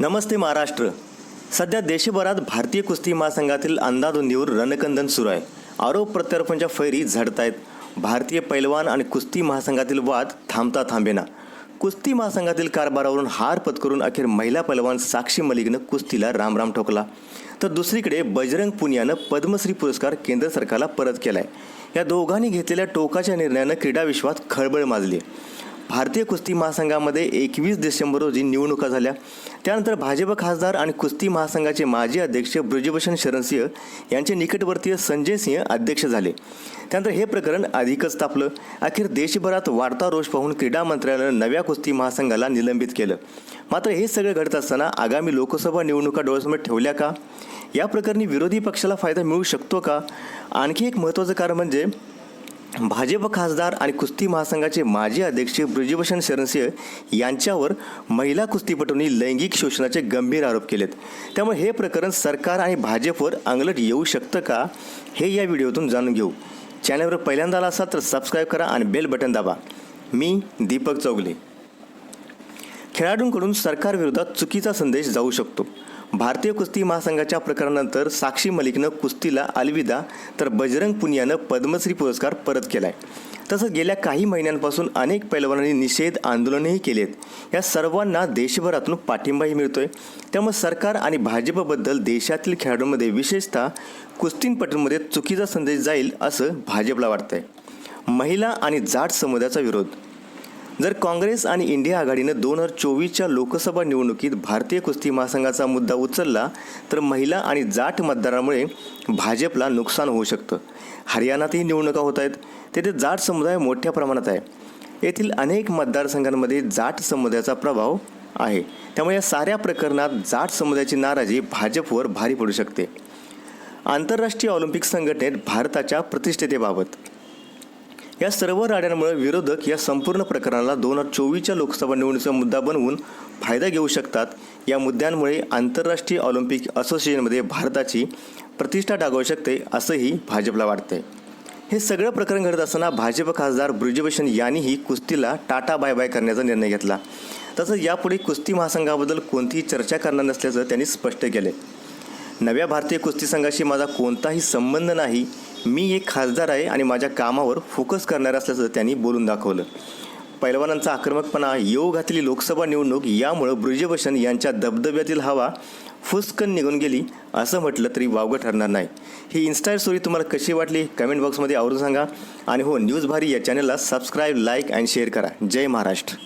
नमस्ते महाराष्ट्र. सध्या देशभरात भारतीय कुस्ती महासंघातील अंदाधुंदीवर रणकंदन सुरू आहे. आरोप प्रत्यारोपांच्या फैरी झडत आहेत भारतीय पैलवान आणि कुस्ती महासंघातील वाद थांबता थांबेना. कुस्ती महासंघातील कारभारावरून हार पत्करून अखेर महिला पैलवान साक्षी मलिकनं कुस्तीला रामराम ठोकला. तर दुसरीकडे बजरंग पुनियानं पद्मश्री पुरस्कार केंद्र सरकारला परत केला आहे या दोघांनी घेतलेल्या टोकाच्या निर्णयानं क्रीडा विश्वात खळबळ माजली आहे भारतीय कुस्ती महासंघामध्ये एकवीस डिसेंबर रोजी निवडणुका झाल्या. त्यानंतर भाजप खासदार आणि कुस्ती महासंघाचे माजी अध्यक्ष ब्रजभूषण शरणसिंह यांचे निकटवर्तीय संजय सिंह अध्यक्ष झाले. त्यानंतर हे प्रकरण अधिकच तापलं. अखेर देशभरात वाढता रोष पाहून क्रीडा मंत्र्यानं नव्या कुस्ती महासंघाला निलंबित केलं. मात्र हे सगळं घडत असताना आगामी लोकसभा निवडणुका डोळ्यासमोर ठेवल्या का? या प्रकरणी विरोधी पक्षाला फायदा मिळू शकतो का? आणखी एक महत्त्वाचं कारण म्हणजे भाजप खासदार आणि कुस्ती महासंघाचे माजी अध्यक्ष ब्रिजभूषण शरणसिंह यांच्यावर महिला कुस्तीपटूंनी लैंगिक शोषणाचे गंभीर आरोप केलेत. त्यामुळे हे प्रकरण सरकार आणि भाजपवर अंगलट येऊ शकतं का हे या व्हिडिओतून जाणून घेऊ. चॅनलवर पहिल्यांदा आला असाल तर सबस्क्राईब करा आणि बेल बटन दाबा. मी दीपक चौगले. खेळाडूंकडून सरकारविरोधात चुकीचा संदेश जाऊ शकतो. भारतीय कुस्ती महासंघाच्या प्रकरणानंतर साक्षी मलिकनं कुस्तीला अलविदा तर बजरंग पुनियानं पद्मश्री पुरस्कार परत केलाय. तसंच गेल्या काही महिन्यांपासून अनेक पैलवानांनी निषेध आंदोलनही केलेत. या सर्वांना देशभरातून पाठिंबाही मिळतोय. त्यामुळे सरकार आणि भाजपबद्दल देशातील खेळाडूंमध्ये विशेषतः कुस्तींपटूंमध्ये चुकीचा संदेश जाईल असं भाजपला वाटतंय. महिला आणि जाट समुदायाचा विरोध. जर काँग्रेस आणि इंडिया आघाडीनं दोन हजार चोवीसच्या लोकसभा निवडणुकीत भारतीय कुस्ती महासंघाचा मुद्दा उचलला तर महिला आणि जाट मतदारामुळे भाजपला नुकसान होऊ शकतं. हरियाणातही निवडणुका होत आहेत. तेथे जाट समुदाय मोठ्या प्रमाणात आहे. येथील अनेक मतदारसंघांमध्ये जाट समुदायाचा प्रभाव आहे. त्यामुळे या साऱ्या प्रकरणात जाट समुदायाची नाराजी भाजपवर भारी पडू शकते. आंतरराष्ट्रीय ऑलिम्पिक संघटनेत भारताच्या प्रतिष्ठेतेबाबत या सर्व राड्यांमुळे विरोधक या संपूर्ण प्रकरणाला दोन हजार चोवीसच्या लोकसभा निवडणुकीचा मुद्दा बनवून फायदा घेऊ शकतात. या मुद्द्यांमुळे आंतरराष्ट्रीय ऑलिम्पिक असोसिएशनमध्ये भारताची प्रतिष्ठा डागवू शकते असंही भाजपला वाटते हे सगळं प्रकरण घडत असताना भाजप खासदार ब्रिजभूषण यांनीही कुस्तीला टाटा बाय बाय करण्याचा निर्णय घेतला. तसंच यापुढे कुस्ती महासंघाबद्दल कोणतीही चर्चा करणार नसल्याचं त्यांनी स्पष्ट केले नव्या भारतीय कुस्ती संघाशी माझा कोणताही संबंध नाही मी एक खासदार आहे आणि माझ्या कामावर फोकस करणार असल्याचं त्यांनी बोलून दाखवलं. पैलवानांचा आक्रमकपणा येऊ घातलेली लोकसभा निवडणूक यामुळं ब्रिजभूषण यांच्या दबदब्यातील हवा फुसकन निघून गेली असं म्हटलं तरी वावगं ठरणार नाही. ही इन्स्टायर स्टोरी तुम्हाला कशी वाटली? कमेंट बॉक्समध्ये आवरून सांगा. आणि हो न्यूज भारी या चॅनलला सबस्क्राईब लाईक अँड शेअर करा. जय महाराष्ट्र.